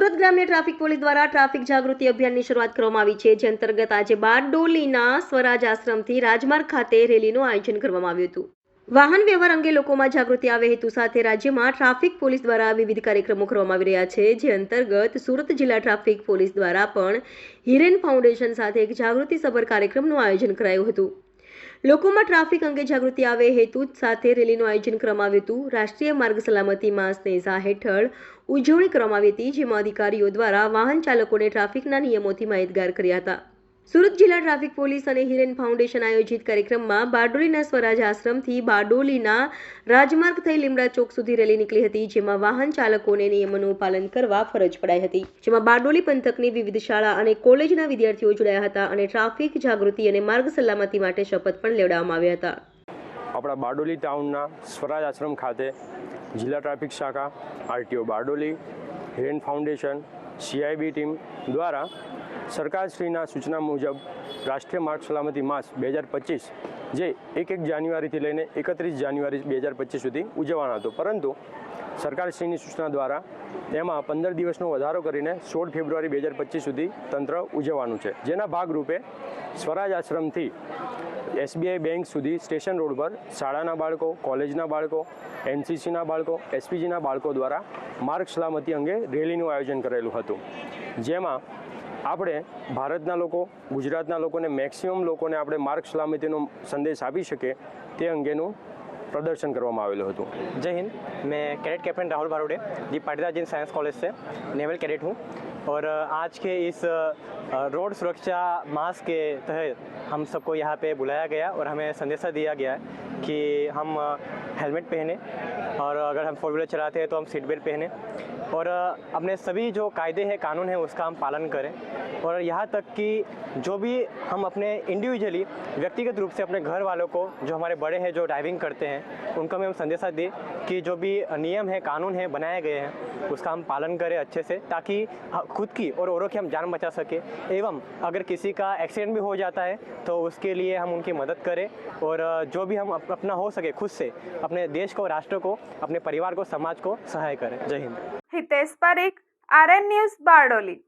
સુરત ગ્રામ્ય traffic police દ્વારા traffic જાગૃતિ અભિયાનની શરૂઆત કરવામાં આવી છે, જે અંતર્ગત આજે બારડોલીના સ્વરાજ આશ્રમથી રાજમાર્ગ ખાતે રેલીનું આયોજન કરવામાં આવ્યું હતું. વાહન વ્યવહાર અંગે લોકોમાં જાગૃતિ આવે હેતુ સાથે રાજ્યમાં ટ્રાફિક પોલીસ દ્વારા વિવિધ કાર્યક્રમો કરવામાં આવી રહ્યા છે, જે અંતર્ગત સુરત જિલ્લા ટ્રાફિક પોલીસ દ્વારા પણ હિરેન ફાઉન્ડેશન સાથે એક જાગૃતિ સભર કાર્યક્રમનું આયોજન કરાયું હતું. લોકોમાં ટ્રાફિક અંગે જાગૃતિ આવે હેતુ સાથે રેલીનું આયોજન કરવામાં આવ્યું હતું. રાષ્ટ્રીય માર્ગ સલામતી માસ નેઝા હેઠળ ઉજવણી કરવામાં આવી હતી, જેમાં અધિકારીઓ દ્વારા વાહન ચાલકોને ટ્રાફિકના નિયમોથી માહિતગાર કર્યા હતા. સુરત જિલ્લા ટ્રાફિક પોલીસ અને હિરેન ફાઉન્ડેશન આયોજિત કાર્યક્રમમાં બારડોલીના સ્વરાજ આશ્રમથી બારડોલીના રાજમાર્ગ થઈ લીમડા ચોક સુધી રેલી નીકળી હતી, જેમાં વાહન ચાલકોને નિયમોનું પાલન કરવા ફરજ પડાઈ હતી. જેમાં બારડોલી પંથકની વિવિધ શાળા અને કોલેજના વિદ્યાર્થીઓ જોડાયા હતા અને ટ્રાફિક જાગૃતિ અને માર્ગ સલામતી માટે શપથ પણ લેવડાવવામાં આવ્યા હતા. આપણા બારડોલી ટાઉનના સ્વરાજ આશ્રમ ખાતે જિલ્લા ટ્રાફિક શાખા, RTO Bardoli, Hiren foundation CIB team દ્વારા સરકારશ્રીના સૂચના મુજબ રાષ્ટ્રીય માર્ગ સલામતી માસ બે હજાર પચીસ, જે એક એક જાન્યુઆરીથી લઈને એકત્રીસ જાન્યુઆરી બે હજાર પચીસ સુધી ઉજવવાનો હતો. પરંતુ સરકારશ્રીની સૂચના દ્વારા તેમાં પંદર દિવસનો વધારો કરીને સોળ ફેબ્રુઆરી બે હજાર પચીસ સુધી તંત્ર ઉજવવાનું છે. જેના ભાગરૂપે સ્વરાજ આશ્રમથી એસબીઆઈ બેંક સુધી સ્ટેશન રોડ પર શાળાના બાળકો, કોલેજના બાળકો, એનસીસીના બાળકો, એસપીજીના બાળકો દ્વારા માર્ગ સલામતી અંગે રેલીનું આયોજન કરેલું હતું. જેમાં આપણે ભારતના લોકો, ગુજરાતના લોકોને મેક્સિમમ લોકોને આપણે માર્ગ સલામતીનો સંદેશ આપી શકીએ તે અંગેનું પ્રદર્શન કરવામાં આવેલું હતું जय हिंद मैं cadet captain Rahul Barode ji Patidar Jain science college से नेवल कैडेट हूँ और अ, आज के इस अ, रोड सुरक्षा मास के तहत हम सबको यहाँ पे बुलाया गया और हमें संदेशा दिया गया है कि हम अ, हेलमेट पहने और अगर हम फोर व्हीलर चलाते हैं तो हम सीट बेल्ट पहने और अ, अपने सभी जो कायदे हैं कानून हैं उसका हम पालन करें और यहाँ तक कि जो भी हम अपने इंडिविजुअली व्यक्तिगत रूप से अपने घर वालों को जो हमारे बड़े हैं जो ड्राइविंग करते हैं उनको भी हम संदेशा दें कि जो भी नियम है, कानून है, बनाए गए हैं, उसका हम पालन करें अच्छे से, ताकि खुद की और औरों की हम जान बचा सके। एवं अगर किसी का एक्सीडेंट भी हो जाता है तो उसके लिए हम उनकी मदद करें और जो भी हम अपना हो सके खुद से, अपने देश को, राष्ट्र को, अपने परिवार को, समाज को सहाय करें। जय Hind. Hitesh Parekh R N news Bardoli.